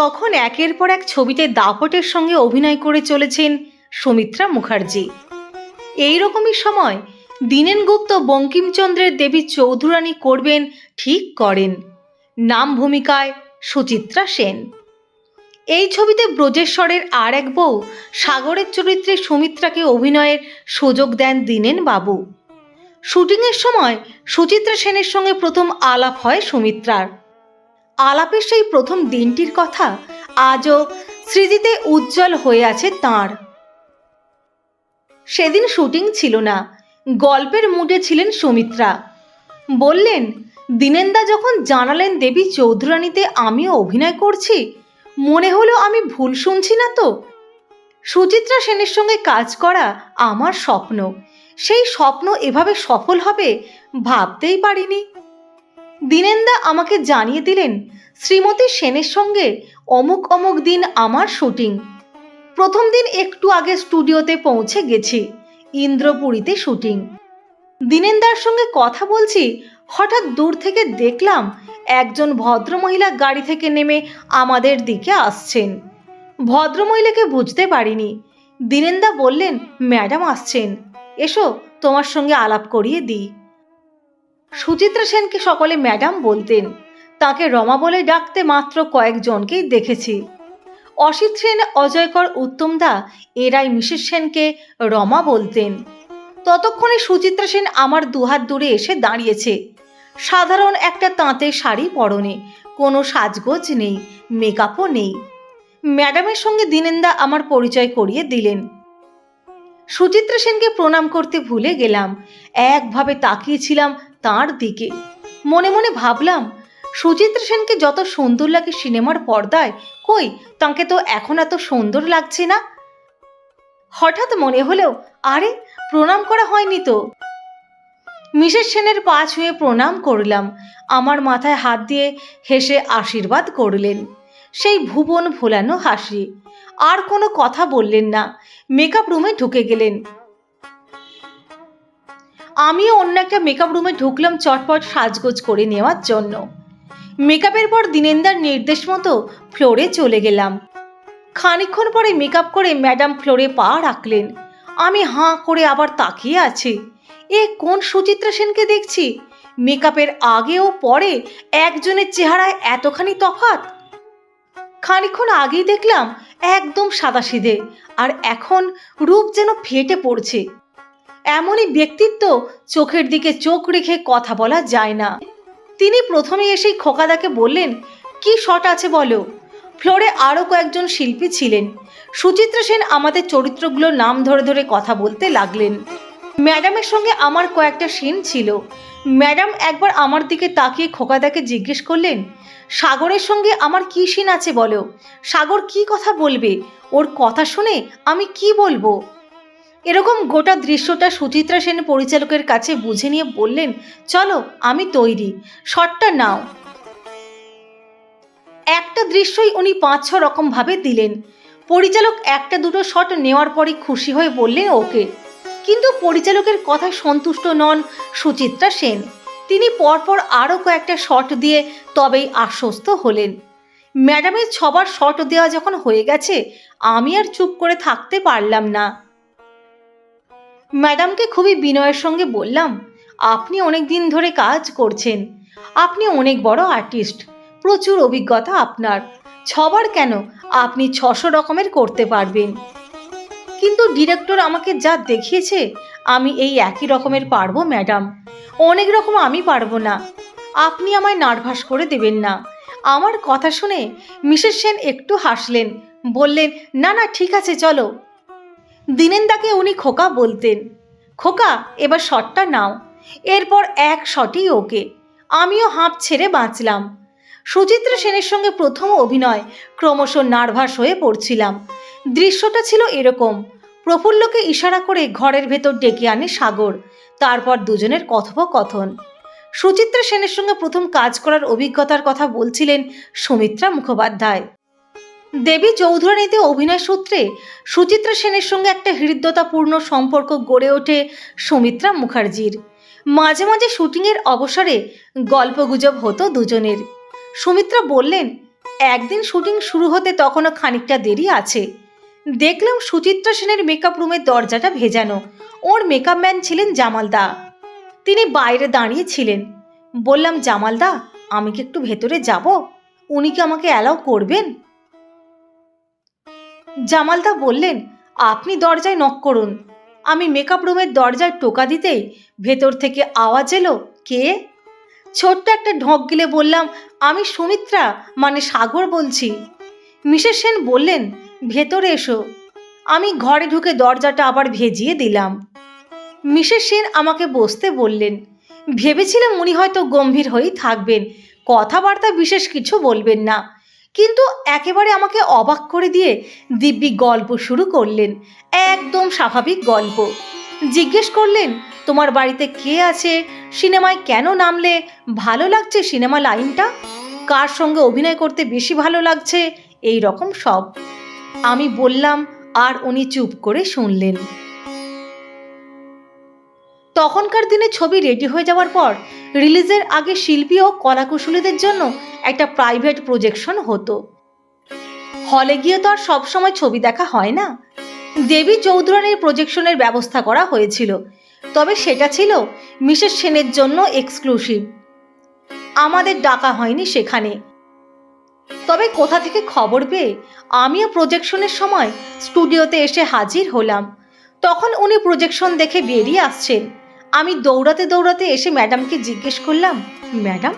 তখন একের পর এক ছবিতে দাপটের সঙ্গে অভিনয় করে চলেছেন সুমিত্রা মুখার্জি। এই রকমই সময় দীনেন গুপ্ত বঙ্কিমচন্দ্রের দেবী চৌধুরানী করবেন ঠিক করেন। নাম ভূমিকায় সুচিত্রা সেন। এই ছবিতে ব্রজেশ্বরের আর এক বউ সাগরের চরিত্রে সুমিত্রাকে অভিনয়ের সুযোগ দেন দীনেন বাবু। শুটিংয়ের সময় সুচিত্রা সেনের সঙ্গে প্রথম আলাপ হয় সুমিত্রার। আলাপের সেই প্রথম দিনটির কথা আজও স্মৃতিতে উজ্জ্বল হয়ে আছে তাঁর। সেদিন শুটিং ছিল না, গল্পের মুডে ছিলেন সুমিত্রা। বললেন, দিনেন্দা যখন জানালেন দেবী চৌধুরানীতে আমিও অভিনয় করছি, মনে হলো আমি ভুল শুনছি না তো? সুচিত্রা সেনের সঙ্গে কাজ করা আমার স্বপ্ন। সেই স্বপ্ন এভাবে সফল হবে ভাবতেই পারিনি। দিনেন্দা আমাকে জানিয়ে দিলেন, শ্রীমতী সেনের সঙ্গে অমুক অমুক দিন আমার শুটিং। প্রথম দিন একটু আগে স্টুডিওতে পৌঁছে গেছি, ইন্দ্রপুরীতে শুটিং। দিনেন্দার সঙ্গে কথা বলছি, হঠাৎ দূর থেকে দেখলাম একজন ভদ্রমহিলা গাড়ি থেকে নেমে আমাদের দিকে আসছেন। ভদ্রমহিলাকে বুঝতে পারিনি। দিনেন্দা বললেন, ম্যাডাম আসছেন। এসো, তোমার সঙ্গে আলাপ করিয়ে দিই। সুচিত্রা সেনকে সকলে ম্যাডাম বলতেন। তাকে রমা বলে ডাকতে মাত্র কয়েকজনকেই দেখেছি। অসিত সেন, অজয়কর উত্তমদা, এরাই মিসেস সেনকে রমা বলতেন। ততক্ষণে সুচিত্রা সেন আমার দুহাত দূরে এসে দাঁড়িয়েছে। সাধারণ একটা তাঁতের শাড়ি পরনে, কোনো সাজগোজ নেই, মেকআপও নেই। ম্যাডামের সঙ্গে দিনেন্দা আমার পরিচয় করিয়ে দিলেন। সুচিত্রা সেনকে প্রণাম করতে ভুলে গেলাম। একভাবে তাকিয়েছিলাম তার দিকে। মনে মনে ভাবলাম সুচিত্রা সেনকে যত সুন্দর লাগে সিনেমার পর্দায়, কই তাকে তো এখন এত সুন্দর লাগছে না? হঠাৎ মনে হলো আরে, প্রণাম করা হয়নি তো। মিসেস সেনের পা ছুঁয়ে প্রণাম করলাম। আমার মাথায় হাত দিয়ে হেসে আশীর্বাদ করলেন। সেই ভুবন ভোলানো হাসি। আর কোনো কথা বললেন না। মেকআপ রুমে ঢুকে গেলেন। আমিও অন্য একটা মেকআপ রুমে ঢুকলাম চটপট সাজগোজ করে নেওয়ার জন্য। মেকআপের পর দিনেন্দার নির্দেশ মতো ফ্লোরে চলে গেলাম। খানিকক্ষণ পরে মেকআপ করে ম্যাডাম ফ্লোরে পা রাখলেন। আমি হাঁ করে আবার তাকিয়ে আছি। এ কোন সুচিত্রা সেনকে দেখছি? মেকআপের আগে ও পরে একজনের চেহারায় এতখানি তফাত খানিকক্ষণ আগেই দেখলাম একদম সাদাসিধে, আর এখন রূপ যেন ফেটে পড়ছে। এমনই ব্যক্তিত্ব চোখের দিকে চোখ রেখে কথা বলা যায় না। তিনি প্রথমে এসেই খোকাদাকে বললেন, কি শট আছে বলো? ফ্লোরে আরও কয়েকজন শিল্পী ছিলেন। সুচিত্রা সেন আমাদের চরিত্রগুলোর নাম ধরে ধরে কথা বলতে লাগলেন। ম্যাডামের সঙ্গে আমার কয়েকটা সিন ছিল। ম্যাডাম একবার আমার দিকে তাকিয়ে খোকাদাকে জিজ্ঞেস করলেন, সাগরের সঙ্গে আমার কী সিন আছে বলো? সাগর কি কথা বলবে? ওর কথা শুনে আমি কি বলব? এরকম গোটা দৃশ্যটা সুচিত্রা সেন পরিচালকের কাছে বুঝে নিয়ে বললেন, চলো, আমি তৈরি। শটটা নাও। একটা দৃশ্যই উনি পাঁচ ছ রকমভাবে দিলেন। পরিচালক একটা দুটো শট নেওয়ার পরই খুশি হয়ে বললেন ওকে। কিন্তু পরিচালকের কথায় সন্তুষ্ট নন সুচিত্রা সেন। তিনি পরপর আরও কয়েকটা শট দিয়ে তবেই আশ্বস্ত হলেন। ম্যাডামের ছবার শট দেওয়া যখন হয়ে গেছে, আমি আর চুপ করে থাকতে পারলাম না। ম্যাডামকে খুবই বিনয়ের সঙ্গে বললাম, আপনি অনেক দিন ধরে কাজ করছেন। আপনি অনেক বড় আর্টিস্ট প্রচুর অভিজ্ঞতা আপনার। ছবার কেন আপনি ছশো রকমের করতে পারবেন। কিন্তু ডিরেক্টর আমাকে যা দেখিয়েছে, আমি এই একই রকমের পারব, ম্যাডাম। অনেক রকম আমি পারব না। আপনি আমায় নার্ভাস করে দেবেন না। আমার কথা শুনে মিসেস সেন একটু হাসলেন, বললেন, না না, ঠিক আছে, চলো। দিনেন্দাকে উনি খোকা বলতেন। খোকা, এবার শটটা নাও। এরপর এক শটই ওকে। আমিও হাঁপ ছেড়ে বাঁচলাম। সুচিত্রা সেনের সঙ্গে প্রথম অভিনয় ক্রমশ নার্ভাস হয়ে পড়ছিলাম। দৃশ্যটা ছিল এরকম। প্রফুল্লকে ইশারা করে ঘরের ভেতর ডেকে আনে সাগর, তারপর দুজনের কথোপকথন। সুচিত্রা সেনের সঙ্গে প্রথম কাজ করার অভিজ্ঞতার কথা বলছিলেন সুমিত্রা মুখোপাধ্যায়। দেবী চৌধুরানীতে অভিনয় সূত্রে সুচিত্রা সেনের সঙ্গে একটা হৃদ্যতাপূর্ণ সম্পর্ক গড়ে ওঠে সুমিত্রা মুখার্জির। মাঝে মাঝে শুটিংয়ের অবসরে গল্পগুজব হতো দুজনের। সুমিত্রা বললেন, একদিন শুটিং শুরু হতে তখনও খানিকটা দেরি আছে। দেখলাম সুচিত্রা সেনের মেকআপ রুমের দরজাটা ভেজানো। ওর মেকআপ ম্যান ছিলেন জামালদা। তিনি বাইরে দাঁড়িয়ে ছিলেন। বললাম, জামালদা, আমি কি একটু ভেতরে যাব? উনি কি আমাকে অ্যালাউ করবেন? জামালদা বললেন, আপনি দরজায় নক করুন। আমি মেকআপ রুমের দরজায় টোকা দিতেই ভেতর থেকে আওয়াজ এলো, কে? ছোট্ট একটা ঢক গিলে বললাম, আমি সুমিত্রা মানে সাগর বলছি। মিসেস সেন বললেন, ভেতরে এসো। আমি ঘরে ঢুকে দরজাটা আবার ভেজিয়ে দিলাম। মিসেস সেন আমাকে বসতে বললেন, ভেবেছিলাম উনি হয়তো গম্ভীর হয়েই থাকবেন। কথাবার্তা বিশেষ কিছু বলবেন না। কিন্তু একেবারে আমাকে অবাক করে দিয়ে দিব্যি গল্প শুরু করলেন। একদম স্বাভাবিক গল্প। জিজ্ঞেস করলেন, তোমার বাড়িতে কে আছে? সিনেমায় কেন নামলে? ভালো লাগছে সিনেমা লাইনটা? কার সঙ্গে অভিনয় করতে বেশি ভালো লাগছে? এই রকম সব। আমি বললাম, আর উনি চুপ করে শুনলেন। তখনকার দিনে ছবি রেডি হয়ে যাওয়ার পর রিলিজের আগে শিল্পী ও কলাকুশলীদের জন্য একটা প্রাইভেট প্রজেকশন হতো। হলে গিয়ে তো আর সবসময় ছবি দেখা হয় না। দেবী চৌধুরানীর প্রজেকশনের ব্যবস্থা করা হয়েছিল। তবে সেটা ছিল মিসেস সেনের জন্য এক্সক্লুসিভ আমাদের ডাকা হয়নি সেখানে। তবে কোথা থেকে খবর পেয়ে আমিও প্রজেকশনের সময় স্টুডিওতে এসে হাজির হলাম। তখন উনি প্রজেকশন দেখে বেরিয়ে আসছেন। আমি দৌড়াতে দৌড়াতে এসে ম্যাডামকে জিজ্ঞেস করলাম, ম্যাডাম,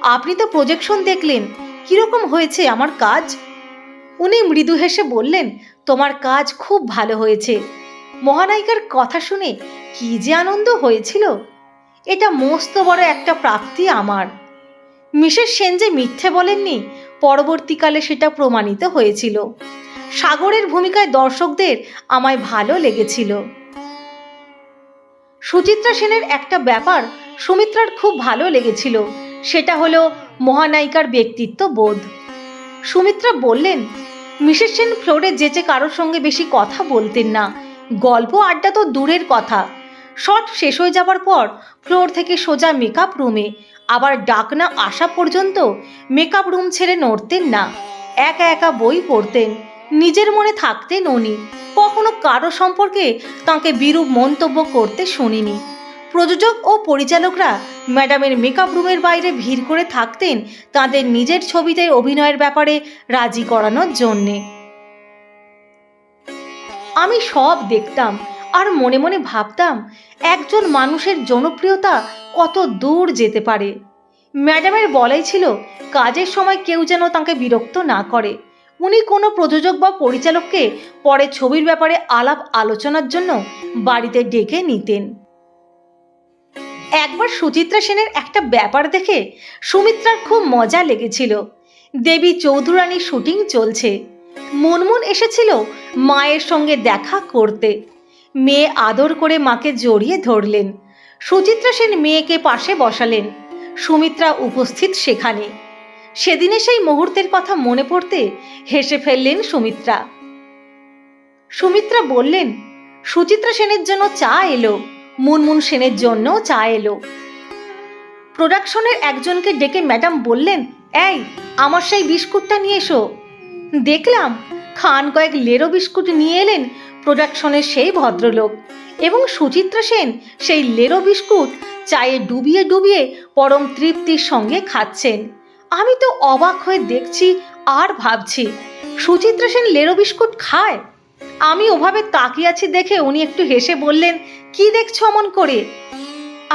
আপনি তো প্রজেকশন দেখলেন, কীরকম হয়েছে আমার কাজ? উনি মৃদু হেসে বললেন, তোমার কাজ খুব ভালো হয়েছে। মহানায়িকার কথা শুনে কি যে আনন্দ হয়েছিল। এটা মস্ত বড় একটা প্রাপ্তি আমার। মিসেস সেন যে মিথ্যে বলেননি, পরবর্তীকালে সেটা প্রমাণিত হয়েছিল। সাগরের ভূমিকায় দর্শকদের আমায় ভালো লেগেছিল। সুচিত্রা সেনের একটা ব্যাপার সুমিত্রার খুব ভালো লেগেছিল। সেটা হলো মহানায়িকার ব্যক্তিত্ব বোধ। সুমিত্রা বললেন, মিসেস সেন ফ্লোরে যেচে কারোর সঙ্গে বেশি কথা বলতেন না। গল্প আড্ডা তো দূরের কথা। শট শেষ হয়ে যাবার পর ফ্লোর থেকে সোজা মেকআপ রুমে। আবার ডাক না আসা পর্যন্ত মেকআপ রুম ছেড়ে নড়তেন না। একা একা বই পড়তেন। নিজের মনে থাকতেন উনি কখনো কারও সম্পর্কে তাকে বিরূপ মন্তব্য করতে শুনিনি। প্রযোজক ও পরিচালকরা ম্যাডামের মেকআপ রুমের বাইরে ভিড় করে থাকতেন তাদের নিজের ছবিতে অভিনয়ের ব্যাপারে রাজি করানোর জন্যে। আমি সব দেখতাম আর মনে মনে ভাবতাম, একজন মানুষের জনপ্রিয়তা কত দূর যেতে পারে। ম্যাডামের বলাই ছিল, কাজের সময় কেউ যেন তাকে বিরক্ত না করে। উনি কোনো প্রযোজক বা পরিচালককে পরে ছবির ব্যাপারে আলাপ আলোচনার জন্য বাড়িতে ডেকে নিতেন। একবার সুচিত্রা সেনের একটা ব্যাপার দেখে সুমিত্রার খুব মজা লেগেছিল। দেবী চৌধুরানীর শুটিং চলছে। মনমন এসেছিল মায়ের সঙ্গে দেখা করতে। মেয়ে আদর করে মাকে জড়িয়ে ধরলেন। সুচিত্রা সেন মেয়েকে পাশে বসালেন। সুমিত্রা উপস্থিত সেখানে। সেদিনে সেই মুহূর্তের কথা মনে পড়তে হেসে ফেললেন সুমিত্রা। সুমিত্রা বললেন, সুচিত্রা সেনের জন্য চা এলো, মুনমুন সেনের জন্য চা এলো। প্রোডাকশনের একজনকে ডেকে ম্যাডাম বললেন, এই, আমার সেই বিস্কুটটা নিয়ে এসো। দেখলাম খান কয়েক লেরো বিস্কুট নিয়ে এলেন প্রোডাকশনের সেই ভদ্রলোক এবং সুচিত্রা সেন সেই লেরো বিস্কুট চায়ে ডুবিয়ে ডুবিয়ে পরম তৃপ্তির সঙ্গে খাচ্ছেন। আমি তো অবাক হয়ে দেখছি আর ভাবছি, সুচিত্রা সেন লেরো বিস্কুট খায়? আমি ওভাবে তাকিয়ে আছি দেখে উনি একটু হেসে বললেন, কি দেখছ অমন করে?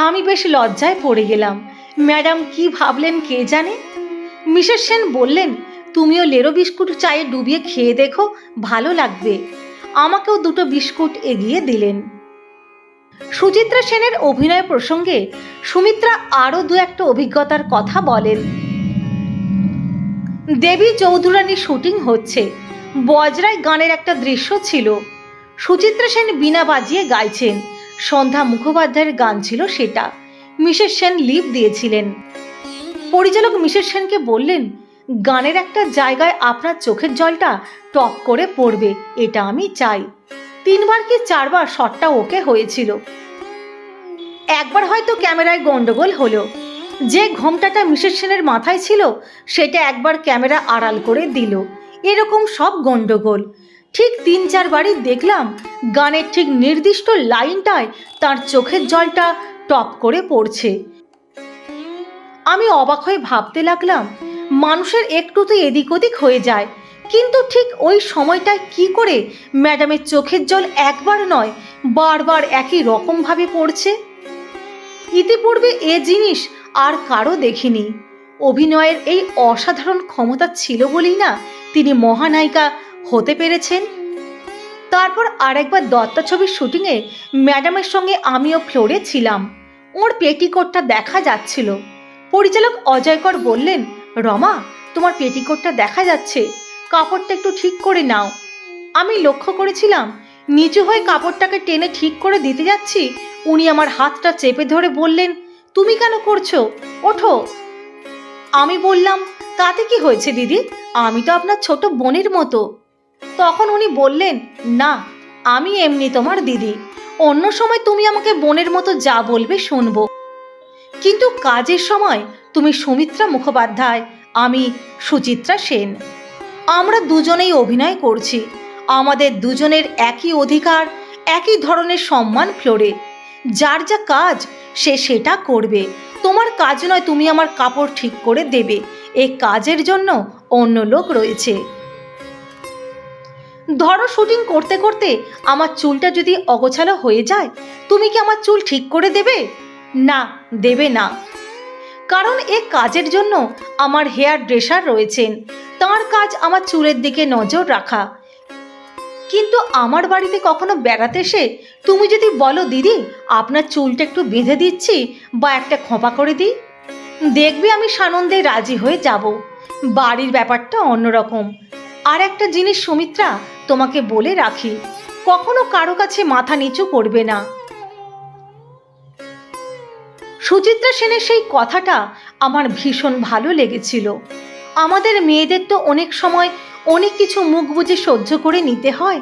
আমি বেশ লজ্জায় পড়ে গেলাম। ম্যাডাম কি ভাবলেন কে জানে? মিসেস সেন বললেন, তুমিও লেরো বিস্কুট চায়ে ডুবিয়ে খেয়ে দেখো, ভালো লাগবে। আমাকেও দুটো বিস্কুট এগিয়ে দিলেন। সুচিত্রা সেনের অভিনয় প্রসঙ্গে সুমিত্রা আরও দু একটা অভিজ্ঞতার কথা বলেন। দেবী চৌধুরানীর শুটিং হচ্ছে। বজরায় গানের একটা দৃশ্য ছিল। সুচিত্রা সেন বিনা বাজিয়ে গাইছেন। সন্ধ্যা মুখোপাধ্যায়ের গান ছিল সেটা। মিসেস সেন লিপ দিয়েছিলেন। পরিচালক মিসেস সেনকে বললেন, গানের একটা জায়গায় আপনার চোখের জলটা টপ করে পড়বে, এটা আমি চাই। তিনবার কি চারবার শটটা ওকে হয়েছিল। একবার হয়তো ক্যামেরায় গন্ডগোল হলো। যে ঘোমটাটা মিসেস সেনের মাথায় ছিল, সেটা একবার ক্যামেরা আড়াল করে দিল। এরকম সব গন্ডগোল ঠিক তিন চারবারই দেখলাম, গানের ঠিক নির্দিষ্ট লাইনটায় তার চোখের জলটা টপ করে পড়ছে। আমি অবাক হয়ে ভাবতে লাগলাম, মানুষের একটু তো এদিক ওদিক হয়ে যায়, কিন্তু ঠিক ওই সময়টায় কি করে ম্যাডামের চোখের জল একবার নয়, বারবার একই রকমভাবে পড়ছে? ইতিপূর্বে এ জিনিস আর কারও দেখিনি। অভিনয়ের এই অসাধারণ ক্ষমতা ছিল বলেই না তিনি মহানায়িকা হতে পেরেছেন। তারপর আরেকবার দত্তা ছবির শুটিংয়ে ম্যাডামের সঙ্গে আমিও ফ্লোরে ছিলাম। ওর পেটিকোটটা দেখা যাচ্ছিল। পরিচালক অজয়কর বললেন, রমা, তোমার পেটিকোটটা দেখা যাচ্ছে। কাপড়টা একটু ঠিক করে নাও। আমি লক্ষ্য করেছিলাম, নিচু হয়ে কাপড়টাকে টেনে ঠিক করে দিতে যাচ্ছি। উনি আমার হাতটা চেপে ধরে বললেন তুমি কেন করছ? ওঠো। আমি বললাম, তাতে কি হয়েছে দিদি? আমি তো আপনার ছোট বোনের মতো। তখন উনি বললেন, না, আমি এমনি তোমার দিদি। অন্য সময় তুমি আমাকে বোনের মতো যা বলবে শুনব। কিন্তু কাজের সময় তুমি সুমিত্রা মুখোপাধ্যায়, আমি সুচিত্রা সেন। আমরা দুজনেই অভিনয় করছি। আমাদের দুজনের একই অধিকার, একই ধরনের সম্মান ফ্লোরে। যার যা কাজ সে সেটা করবে। তোমার কাজ নয় তুমি আমার কাপড় ঠিক করে দেবে। এই কাজের জন্য অন্য লোক রয়েছে। ধরো শুটিং করতে করতে আমার চুলটা যদি অগোছালো হয়ে যায়, তুমি কি আমার চুল ঠিক করে দেবে? না দেবে না। কারণ এ কাজের জন্য আমার হেয়ার ড্রেসার রয়েছেন। তার কাজ আমার চুলের দিকে নজর রাখা। কিন্তু আমার বাড়িতে কখনো বেড়াতে এসে তুমি যদি বলো, দিদি, আপনার চুলটা একটু বেঁধে দিচ্ছি বা একটা খোঁপা করে দিই? দেখবে আমি সানন্দে রাজি হয়ে যাব। বাড়ির ব্যাপারটা অন্যরকম। আর একটা জিনিস সুমিত্রা, তোমাকে বলে রাখি, কখনো কারও কাছে মাথা নিচু করবে না। সুচিত্রা সেনের সেই কথাটা আমার ভীষণ ভালো লেগেছিল। আমাদের মেয়েদের তো অনেক সময় অনেক কিছু মুখ বুঝে সহ্য করে নিতে হয়।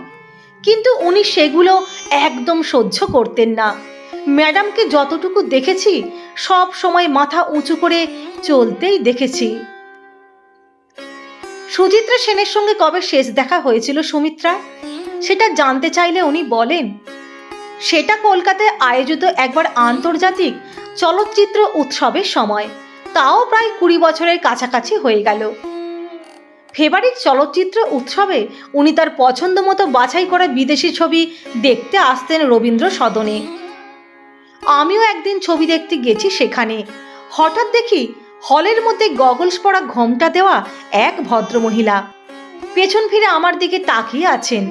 কিন্তু উনি সেগুলো একদম সহ্য করতেন না। ম্যাডামকে যতটুকু দেখেছি, সব সময় মাথা উঁচু করে চলতেই দেখেছি। সুচিত্রা সেনের সঙ্গে কবে শেষ দেখা হয়েছিল সুমিত্রা? সেটা জানতে চাইলে উনি বলেন, সেটা কলকাতায় আয়োজিত একবার আন্তর্জাতিক চলচ্চিত্র উৎসবের সময়। তাও প্রায় কুড়ি বছরের কাছাকাছি হয়ে গেল। ফেভারিট চলচ্চিত্র উৎসবে উনি তার পছন্দ মতো বাছাই করা বিদেশি ছবি দেখতে আসতেন রবীন্দ্র সদনে। আমিও একদিন ছবি দেখতে গেছি সেখানে। হঠাৎ দেখি হলের মধ্যে গগলস পরা ঘোমটা দেওয়া এক ভদ্রমহিলা। পেছন ফিরে আমার দিকে তাকিয়ে আছেন।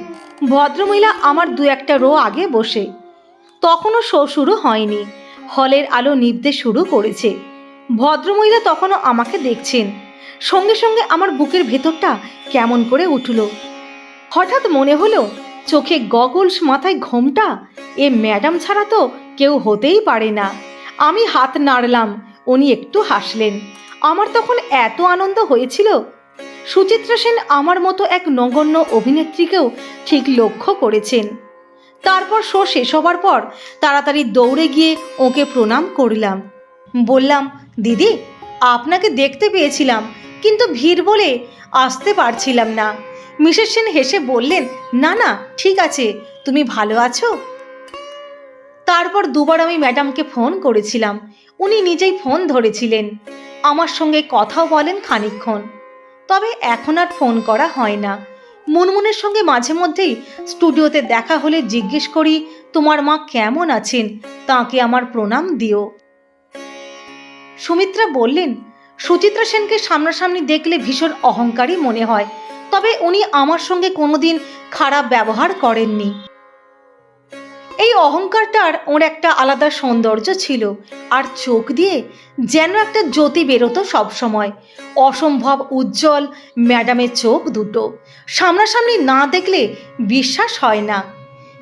ভদ্রমহিলা আমার দু একটা রো আগে বসে। তখনও শো শুরু হয়নি। হলের আলো নিভতে শুরু করেছে। ভদ্রমহিলা তখনও আমাকে দেখছেন। সঙ্গে সঙ্গে আমার বুকের ভেতরটা কেমন করে উঠল। হঠাৎ মনে হলো চোখে গগলস মাথায় ঘোমটা এ ম্যাডাম ছাড়া তো কেউ হতেই পারে না। আমি হাত নাড়লাম, উনি একটু হাসলেন। আমার তখন এত আনন্দ হয়েছিল। সুচিত্রা সেন আমার মতো এক নগণ্য অভিনেত্রীকেও ঠিক লক্ষ্য করেছেন। তারপর শো শেষ হবার পর তাড়াতাড়ি দৌড়ে গিয়ে ওকে প্রণাম করলাম। বললাম, দিদি, আপনাকে দেখতে পেয়েছিলাম। কিন্তু ভিড় বলে আসতে পারছিলাম না। মিসেস সেন হেসে বললেন, না না, ঠিক আছে, তুমি ভালো আছো? তারপর দুবার আমি ম্যাডামকে ফোন করেছিলাম। উনি নিজেই ফোন ধরেছিলেন। আমার সঙ্গে কথাও বলেন খানিকক্ষণ। তবে এখন আর ফোন করা হয় না। মুনমুনের সঙ্গে মাঝে মধ্যেই স্টুডিওতে দেখা হলে জিজ্ঞেস করি, তোমার মা কেমন আছেন? তাকে আমার প্রণাম দিও। সুমিত্রা বললেন সুচিত্রা সেনকে সামনাসামনি দেখলে ভীষণ অহংকারী মনে হয়। তবে উনি আমার সঙ্গে কোনোদিন খারাপ ব্যবহার করেননি। এই অহংকারটার ওর একটা আলাদা সৌন্দর্য ছিল আর চোখ দিয়ে যেন একটা জ্যোতি বেরোতো সবসময়। অসম্ভব উজ্জ্বল ম্যাডামের চোখ দুটো। সামনাসামনি না দেখলে বিশ্বাস হয় না।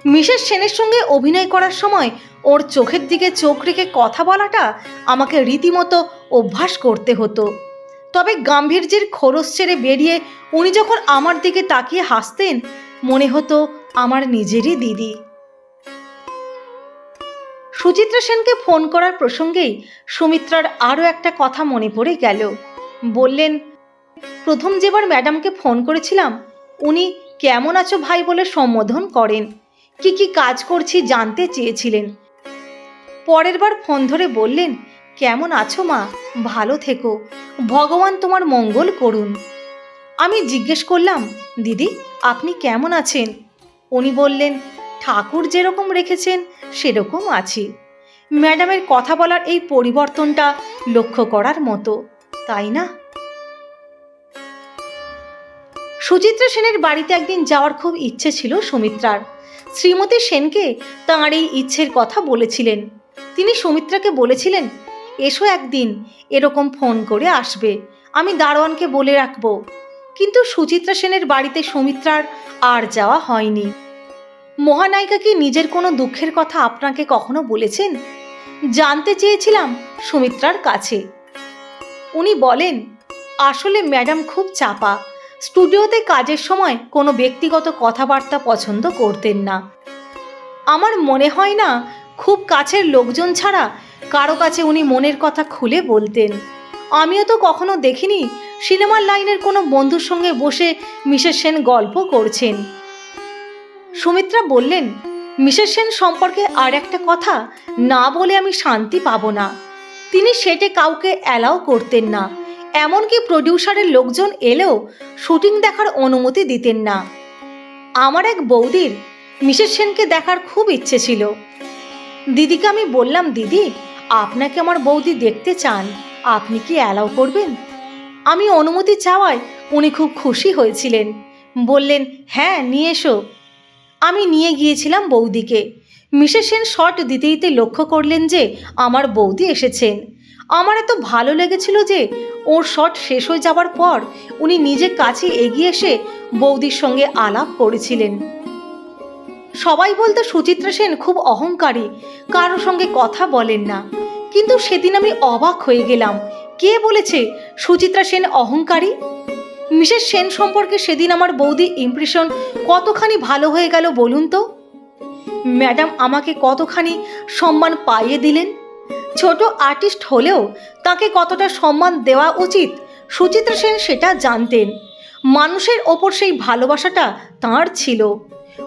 মিসেস সেনের সঙ্গে অভিনয় করার সময় ওর চোখের দিকে চোখ রেখে কথা বলাটা আমাকে রীতিমতো অভ্যাস করতে হতো। তবে গাম্ভীর্যের খরচ ছেড়ে বেরিয়ে উনি যখন আমার দিকে তাকিয়ে হাসতেন, মনে হতো আমার নিজেরই দিদি। সুচিত্রা সেনকে ফোন করার প্রসঙ্গেই সুমিত্রার আরও একটা কথা মনে পড়ে গেল। বললেন, প্রথম যেবার ম্যাডামকে ফোন করেছিলাম, উনি কেমন আছো ভাই বলে সম্বোধন করেন। কি কি কাজ করছি জানতে চেয়েছিলেন। পরের বার ফোন ধরে বললেন, কেমন আছো মা? ভালো থেকো। ভগবান তোমার মঙ্গল করুন। আমি জিজ্ঞেস করলাম, দিদি, আপনি কেমন আছেন? উনি বললেন, ঠাকুর যেরকম রেখেছেন, সেরকম আছি। ম্যাডামের কথা বলার এই পরিবর্তনটা লক্ষ্য করার মতো, তাই না? সুচিত্রা সেনের বাড়িতে একদিন যাওয়ার খুব ইচ্ছে ছিল সুমিত্রার। শ্রীমতী সেনকে তাঁর এই ইচ্ছের কথা বলেছিলেন। তিনি সুমিত্রাকে বলেছিলেন, এসো একদিন, এরকম ফোন করে আসবে, আমি দারোয়ানকে বলে রাখব। কিন্তু সুচিত্রা সেনের বাড়িতে সুমিত্রার আর যাওয়া হয়নি। মহানায়িকা কি নিজের কোনো দুঃখের কথা আপনাকে কখনো বলেছেন? জানতে চেয়েছিলাম সুমিত্রার কাছে। উনি বলেন, আসলে ম্যাডাম খুব চাপা স্টুডিওতে কাজের সময় কোনো ব্যক্তিগত কথাবার্তা পছন্দ করতেন না। আমার মনে হয় না, খুব কাছের লোকজন ছাড়া কারও কাছে উনি মনের কথা খুলে বলতেন। আমিও তো কখনো দেখিনি সিনেমার লাইনের কোনো বন্ধুর সঙ্গে বসে মিসেস সেন গল্প করছেন। সুমিত্রা বললেন, মিসেস সেন সম্পর্কে আর একটা কথা না বলে আমি শান্তি পাবো না। তিনি সেটে কাউকে অ্যালাও করতেন না। এমনকি প্রডিউসারের লোকজন এলেও শুটিং দেখার অনুমতি দিতেন না। আমার এক বৌদির মিসেস সেনকে দেখার খুব ইচ্ছে ছিল। দিদিকে আমি বললাম, দিদি, আপনাকে আমার বৌদি দেখতে চান, আপনি কি অ্যালাউ করবেন? আমি অনুমতি চাওয়ায় উনি খুব খুশি হয়েছিলেন। বললেন হ্যাঁ নিয়ে এসো। আমি নিয়ে গিয়েছিলাম বৌদিকে। মিসেস সেন শট দিতে দিতে লক্ষ্য করলেন যে আমার বৌদি এসেছেন। আমার এত ভালো লেগেছিল যে ওর শট শেষ হয়ে যাবার পর উনি নিজে কাছে এগিয়ে এসে বৌদির সঙ্গে আলাপ করেছিলেন। সবাই বলতো সুচিত্রা সেন খুব অহংকারী, কারোর সঙ্গে কথা বলেন না। কিন্তু সেদিন আমি অবাক হয়ে গেলাম, কে বলেছে সুচিত্রা সেন অহংকারী? মিসেস সেন সম্পর্কে সেদিন আমার বৌদি ইমপ্রেশন কতখানি ভালো হয়ে গেল বলুন তো? ম্যাডাম আমাকে কতখানি সম্মান পাইয়ে দিলেন? ছোট আর্টিস্ট হলেও তাকে কতটা সম্মান দেওয়া উচিত, সুচিত্রা সেন সেটা জানতেন। মানুষের ওপর সেই ভালোবাসাটা তাঁর ছিল।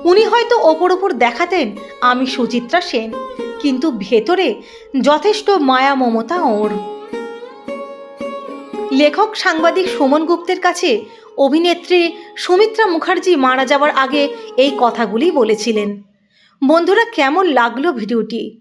উনি হয়তো ওপর ওপর দেখাতেন, আমি সুচিত্রা সেন। কিন্তু ভেতরে যথেষ্ট মায়া মমতা ওর। লেখক সাংবাদিক সুমন গুপ্তের কাছে অভিনেত্রী সুমিত্রা মুখার্জি মারা যাওয়ার আগে এই কথাগুলি বলেছিলেন। বন্ধুরা, কেমন লাগল ভিডিওটি?